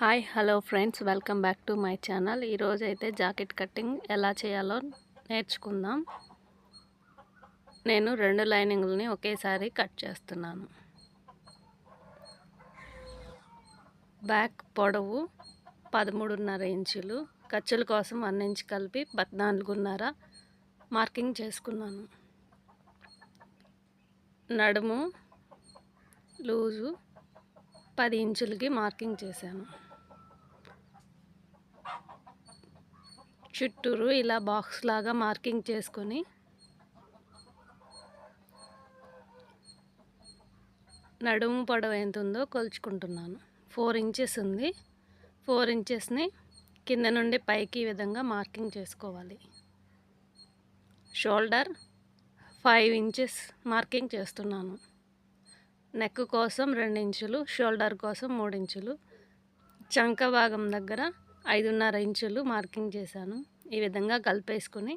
Hi hello friends. Welcome back to my channel. ఈరోజు అయితే jacket cutting ఎలా చేయాలో నేర్చుకుందాం. నేను రెండు లైనింగ్లని ఒకేసారి కట్ చేస్తున్నాను. బ్యాక్ పొడవు పదమూడున్నర ఇంచులు. ఖర్చుల కోసం వన్ ఇంచ్ కలిపి పద్నాలుగున్నర మార్కింగ్ చేసుకున్నాను. నడుము లూజు పది ఇంచులకి మార్కింగ్ చేశాను. చుట్టూరు ఇలా బాక్స్ లాగా మార్కింగ్ చేసుకొని నడుము పొడవు ఎంత ఉందో కొలుచుకుంటున్నాను. ఫోర్ ఇంచెస్ ఉంది. ఫోర్ ఇంచెస్ని కింద నుండి పైకి ఈ విధంగా మార్కింగ్ చేసుకోవాలి. షోల్డర్ ఫైవ్ ఇంచెస్ మార్కింగ్ చేస్తున్నాను. నెక్ కోసం రెండు ఇంచులు షోల్డర్ కోసం మూడు ఇంచులు. చంక భాగం దగ్గర ఐదున్నర ఇంచులు మార్కింగ్ చేశాను. ఈ విధంగా కలిపేసుకుని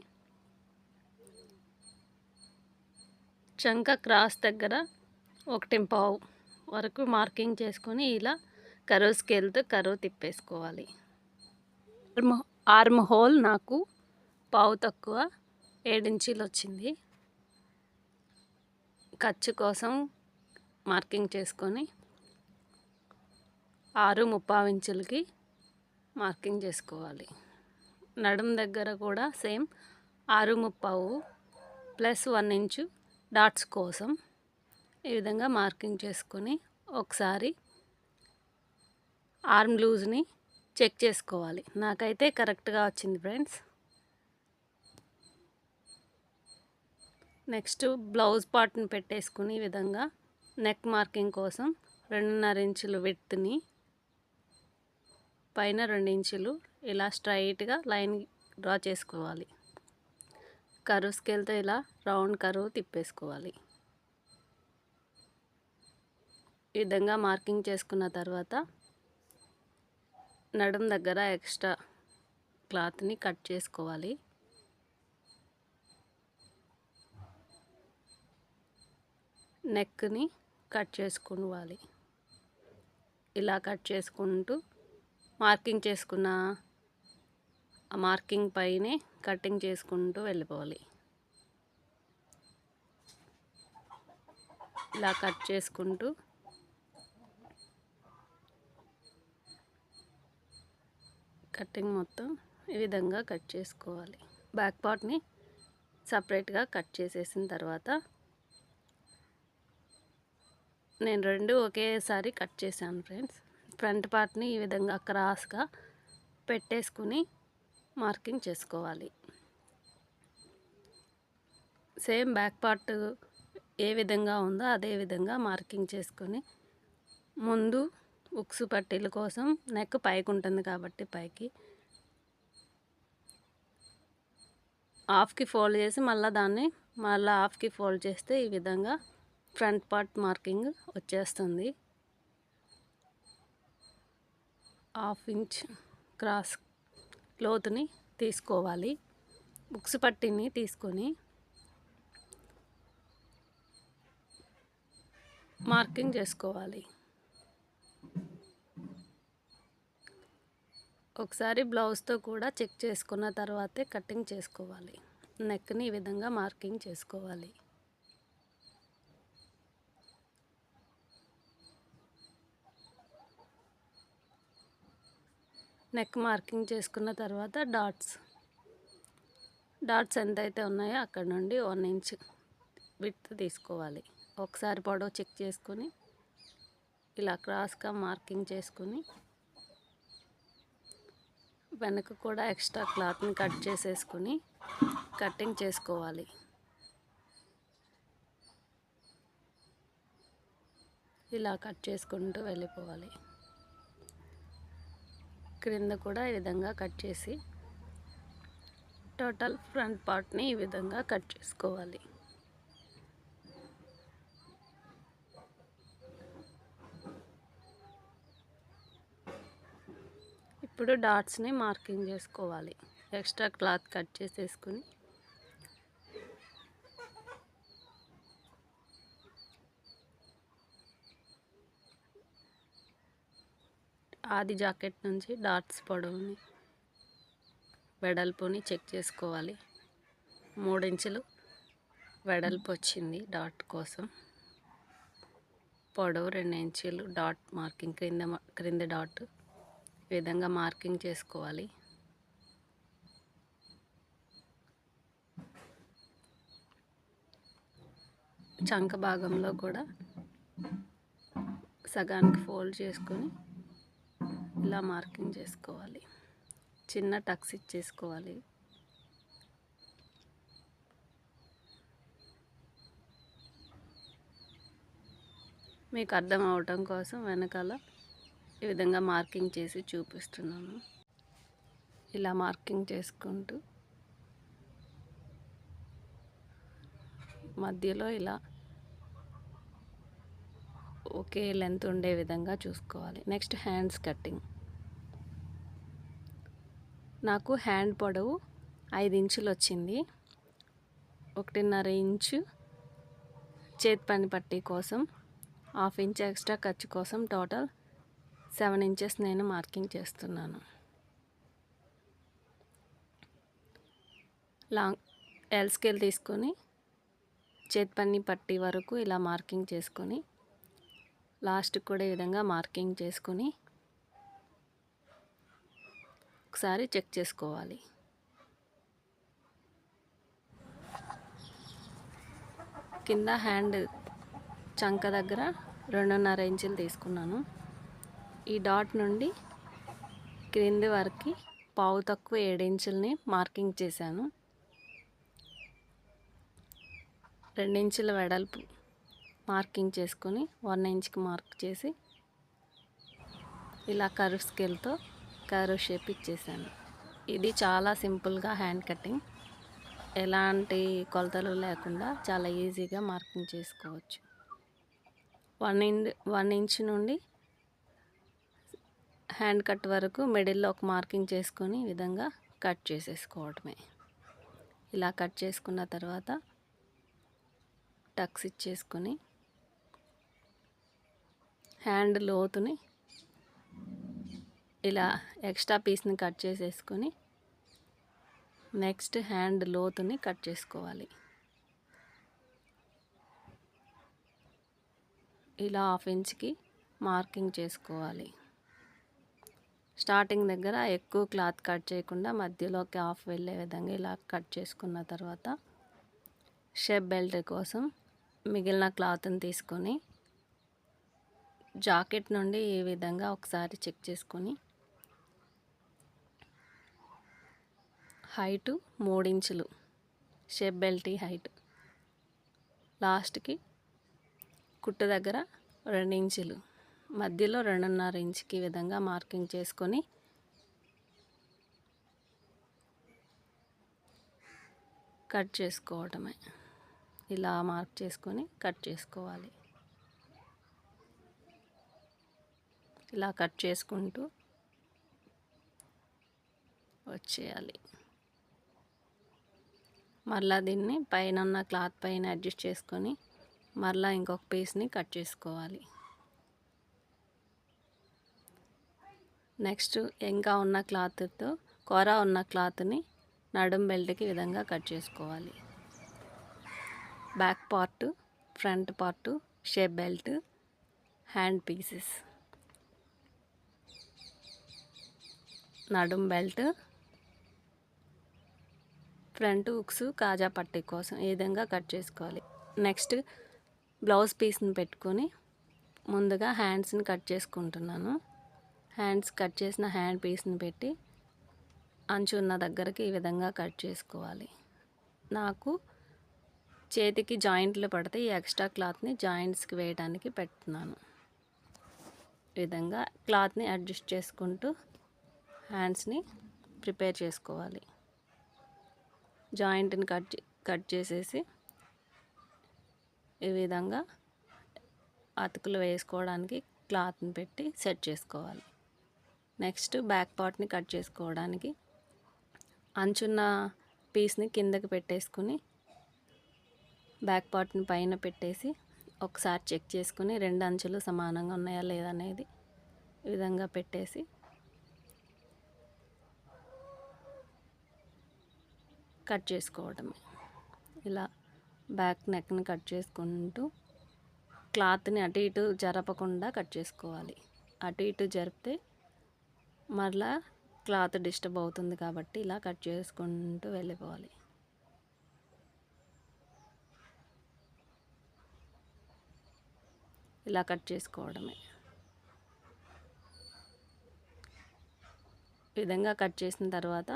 చంక క్రాస్ దగ్గర ఒకటి పావు వరకు మార్కింగ్ చేసుకొని ఇలా కరో స్కేల్తో కరో తిప్పేసుకోవాలి. ఆర్మ్ ఆర్మ్ హోల్ నాకు పావు తక్కువ ఏడించీలు వచ్చింది. ఖర్చు కోసం మార్కింగ్ చేసుకొని ఆరు ముప్పావు ఇంచులకి మార్కింగ్ చేసుకోవాలి. నడుం దగ్గర కూడా సేమ్ ఆరు ముప్పావు ప్లస్ వన్ ఇంచు డాట్స్ కోసం ఈ విధంగా మార్కింగ్ చేసుకొని ఒకసారి ఆర్మ్ లూజ్ని చెక్ చేసుకోవాలి. నాకైతే కరెక్ట్గా వచ్చింది ఫ్రెండ్స్. నెక్స్ట్ బ్లౌజ్ పార్ట్ని పెట్టేసుకుని ఈ విధంగా నెక్ మార్కింగ్ కోసం రెండున్నర ఇంచులు విత్ని పైన రెండు ఇంచులు ఇలా స్ట్రైట్గా లైన్ డ్రా చేసుకోవాలి. కరువు స్కేల్తో ఇలా రౌండ్ కరువు తిప్పేసుకోవాలి. ఈ విధంగా మార్కింగ్ చేసుకున్న తర్వాత నడుం దగ్గర ఎక్స్ట్రా క్లాత్ని కట్ చేసుకోవాలి. నెక్ని కట్ చేసుకోవాలి ఇలా కట్ చేసుకుంటూ మార్కింగ్ చేసుకున్న ఆ మార్కింగ్ పైనే కటింగ్ చేసుకుంటూ వెళ్ళిపోవాలి. ఇలా కట్ చేసుకుంటూ కటింగ్ మొత్తం ఈ విధంగా కట్ చేసుకోవాలి. బ్యాక్ పార్ట్ని సపరేట్గా కట్ చేసేసిన తర్వాత నేను రెండు ఒకేసారి కట్ చేశాను ఫ్రెండ్స్. ఫ్రంట్ పార్ట్ని ఈ విధంగా క్రాస్గా పెట్టేసుకుని మార్కింగ్ చేసుకోవాలి. సేమ్ బ్యాక్ పార్ట్ ఏ విధంగా ఉందో అదే విధంగా మార్కింగ్ చేసుకొని ముందు ఉక్సు పట్టీల కోసం నెక్ పైకి ఉంటుంది కాబట్టి పైకి హాఫ్కి ఫోల్డ్ చేసి మళ్ళీ దాన్ని మళ్ళీ హాఫ్కి ఫోల్డ్ చేస్తే ఈ విధంగా ఫ్రంట్ పార్ట్ మార్కింగ్ వచ్చేస్తుంది. హాఫ్ ఇంచ్ క్రాస్ లోతుని తీసుకోవాలి. బుక్స్ పట్టిని తీసుకొని మార్కింగ్ చేసుకోవాలి. ఒకసారి బ్లౌజ్తో కూడా చెక్ చేసుకున్న తర్వాతే కటింగ్ చేసుకోవాలి. నెక్ని ఈ విధంగా మార్కింగ్ చేసుకోవాలి. నెక్ మార్కింగ్ చేసుకున్న తర్వాత డాట్స్. డాట్స్ ఎంతైతే ఉన్నాయో అక్కడ నుండి వన్ ఇంచ్ విత్ తీసుకోవాలి. ఒకసారి పొడవు చెక్ చేసుకొని ఇలా క్రాస్గా మార్కింగ్ చేసుకొని వెనక కూడా ఎక్స్ట్రా క్లాత్ని కట్ చేసేసుకొని కటింగ్ చేసుకోవాలి. ఇలా కట్ చేసుకుంటూ వెళ్ళిపోవాలి. క్రింద కూడా ఈ విధంగా కట్ చేసి టోటల్ ఫ్రంట్ పార్ట్ని ఈ విధంగా కట్ చేసుకోవాలి. ఇప్పుడు డాట్స్ని మార్కింగ్ చేసుకోవాలి. ఎక్స్ట్రా క్లాత్ కట్ చేసేసుకుని ఆది జాకెట్ నుంచి డాట్స్ పొడవుని వెడల్పుని చెక్ చేసుకోవాలి. మూడించులు వెడల్పు వచ్చింది డాట్ కోసం. పొడవు రెండు ఇంచులు డాట్ మార్కింగ్ క్రింద క్రింద డాట్. ఈ విధంగా మార్కింగ్ చేసుకోవాలి. చంక భాగంలో కూడా సగానికి ఫోల్డ్ చేసుకొని ఇలా మార్కింగ్ చేసుకోవాలి. చిన్న టక్స్ ఇచ్చేసుకోవాలి. మీకు అర్థం అవటం కోసం వెనకాల ఈ విధంగా మార్కింగ్ చేసి చూపిస్తున్నాను. ఇలా మార్కింగ్ చేసుకుంటూ మధ్యలో ఇలా ఒకే లెంత్ ఉండే విధంగా చూసుకోవాలి. Next hands cutting. నాకు హ్యాండ్ పొడవు ఐదు ఇంచులు వచ్చింది. ఒకటిన్నర ఇంచు చేతి పని పట్టీ కోసం హాఫ్ ఇంచ్ ఎక్స్ట్రా ఖర్చు కోసం టోటల్ సెవెన్ ఇంచెస్ నేను మార్కింగ్ చేస్తున్నాను. లాంగ్ ఎల్ స్కేల్ తీసుకొని చేతి పని పట్టి వరకు ఇలా మార్కింగ్ చేసుకొని లాస్ట్ కూడా ఈ విధంగా మార్కింగ్ చేసుకొని ఒకసారి చెక్ చేసుకోవాలి. కింద హ్యాండ్ చంక దగ్గర రెండున్నర ఇంచులు తీసుకున్నాను. ఈ డాట్ నుండి క్రింది వరకు పావు తక్కువ ఏడు ఇంచుల్ని మార్కింగ్ చేశాను. రెండించుల వెడల్పు మార్కింగ్ చేసుకొని వన్ ఇంచ్కి మార్క్ చేసి ఇలా కర్వ్ స్కేల్తో కర్వ్ షేప్ ఇచ్చేసాను ఇది చాలా సింపుల్గా హ్యాండ్ కటింగ్. ఎలాంటి కొలతలు లేకుండా చాలా ఈజీగా మార్కింగ్ చేసుకోవచ్చు. వన్ ఇండ్ వన్ ఇంచ్ నుండి హ్యాండ్ కట్ వరకు మిడిల్లో ఒక మార్కింగ్ చేసుకొని ఈ విధంగా కట్ చేసేసుకోవడమే ఇలా కట్ చేసుకున్న తర్వాత టక్స్ ఇచ్చేసుకొని హ్యాండ్ లోతుని ఇలా ఎక్స్ట్రా పీస్ని కట్ చేసేసుకొని నెక్స్ట్ హ్యాండ్ లోతుని కట్ చేసుకోవాలి. ఇలా హాఫ్ ఇంచ్కి మార్కింగ్ చేసుకోవాలి. స్టార్టింగ్ దగ్గర ఎక్కువ క్లాత్ కట్ చేయకుండా మధ్యలోకి హాఫ్ వెళ్ళే విధంగా ఇలా కట్ చేసుకున్న తర్వాత షెప్ బెల్ట్ కోసం మిగిలిన క్లాత్ని తీసుకొని జాకెట్ నుండి ఈ విధంగా ఒకసారి చెక్ చేసుకొని హైటు మూడించులు. షేప్ బెల్టీ హైట్. లాస్ట్కి కుట్టు దగ్గర రెండు ఇంచులు మధ్యలో రెండున్నర ఇంచుకి విధంగా మార్కింగ్ చేసుకొని కట్ చేసుకోవటమే. ఇలా మార్క్ చేసుకొని కట్ చేసుకోవాలి. ఇలా కట్ చేసుకుంటూ వచ్చేయాలి. మరలా దీన్ని పైన ఉన్న క్లాత్ పైన అడ్జస్ట్ చేసుకొని మరలా ఇంకొక పీస్ని కట్ చేసుకోవాలి. నెక్స్ట్ ఇంకా ఉన్న క్లాత్తో కూర ఉన్న క్లాత్ని నడుం బెల్ట్కి విధంగా కట్ చేసుకోవాలి. Back part front part shape belt hand pieces నడుం బెల్ట్ ఫ్రంట్ హుక్స్ కాజా పట్టీ కోసం ఈ విధంగా కట్ చేసుకోవాలి? నెక్స్ట్ బ్లౌజ్ పీస్ని పెట్టుకొని ముందుగా హ్యాండ్స్ని కట్ చేసుకుంటున్నాను. హ్యాండ్స్ కట్ చేసిన హ్యాండ్ పీస్ని పెట్టి అంచు ఉన్న దగ్గరికి ఈ విధంగా కట్ చేసుకోవాలి. నాకు చేతికి జాయింట్లు పడితే ఈ ఎక్స్ట్రా క్లాత్ని జాయింట్స్కి వేయడానికి పెడుతున్నాను. ఈ విధంగా క్లాత్ని అడ్జస్ట్ చేసుకుంటూ హ్యాండ్స్ని ప్రిపేర్ చేసుకోవాలి. జాయింట్ని కట్ చే- కట్ చేసేసి ఈ విధంగా అతుకులు వేసుకోవడానికి క్లాత్ని పెట్టి సెట్ చేసుకోవాలి. నెక్స్ట్ బ్యాక్ పార్ట్ని కట్ చేసుకోవడానికి అంచున్న పీస్ని కిందకి పెట్టేసుకుని బ్యాక్ పార్ట్ని పైన పెట్టేసి ఒకసారి చెక్ చేసుకుని రెండు అంచులు సమానంగా ఉన్నాయా లేదా అనేది ఈ విధంగా పెట్టేసి కట్ చేసుకోవడమే ఇలా బ్యాక్ నెక్ని కట్ చేసుకుంటూ క్లాత్ని అటు ఇటు జరపకుండా కట్ చేసుకోవాలి. అటు ఇటు జరిపితే మరలా క్లాత్ డిస్టర్బ్ అవుతుంది కాబట్టి ఇలా కట్ చేసుకుంటూ వెళ్ళిపోవాలి. ఇలా కట్ చేసుకోవడమే. విధంగా కట్ చేసిన తర్వాత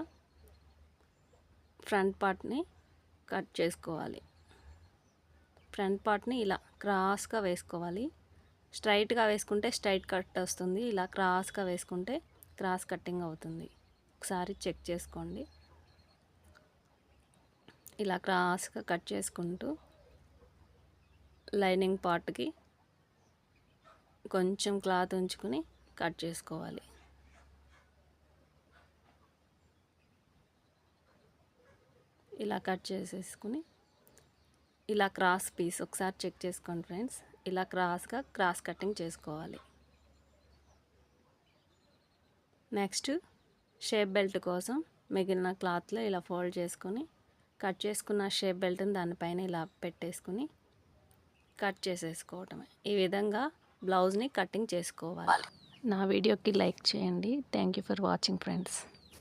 ఫ్రంట్ పార్ట్ని కట్ చేసుకోవాలి. ఫ్రంట్ పార్ట్ని ఇలా క్రాస్గా వేసుకోవాలి. స్ట్రైట్గా వేసుకుంటే స్ట్రైట్ కట్ వస్తుంది. ఇలా క్రాస్గా వేసుకుంటే క్రాస్ కట్టింగ్ అవుతుంది. ఒకసారి చెక్ చేసుకోండి. ఇలా క్రాస్గా కట్ చేసుకుంటూ లైనింగ్ పార్ట్కి కొంచెం క్లాత్ ఉంచుకుని కట్ చేసుకోవాలి. ఇలా కట్ చేసేసుకుని ఇలా క్రాస్ పీస్ ఒకసారి చెక్ చేసుకోండి ఫ్రెండ్స్. ఇలా క్రాస్గా క్రాస్ కటింగ్ చేసుకోవాలి. నెక్స్ట్ షేప్ బెల్ట్ కోసం మిగిలిన క్లాత్లో ఇలా ఫోల్డ్ చేసుకొని కట్ చేసుకున్న షేప్ బెల్ట్ని దానిపైన ఇలా పెట్టేసుకుని కట్ చేసేసుకోవటమే. ఈ విధంగా బ్లౌజ్ని కటింగ్ చేసుకోవాలి. నా వీడియోకి లైక్ చేయండి. Thank you for watching friends